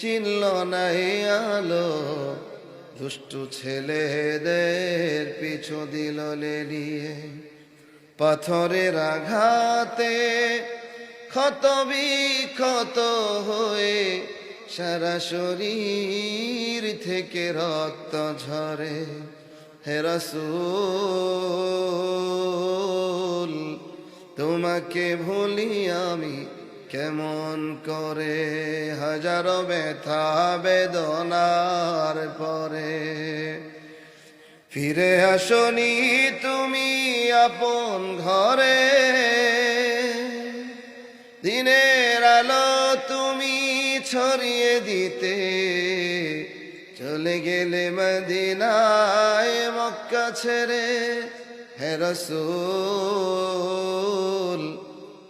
চিনল না এই আলো, দুষ্টু ছেলেদের পিছু দিল লেলিয়ে। পাথরের আঘাতে ক্ষত বিক্ষত হয়ে সারা শরীর থেকে রক্ত ঝরে। হে রাসূল, তোমাকে ভুলি আমি কেমন করে হাজারো ব্যথা বেদনার পরে। ফিরে আসনি তুমি আপন ঘরে। দিনের আলো তুমি ছড়িয়ে দিতে। চলে গেলে মদিনায় মক্কা ছেড়ে হে রাসূল।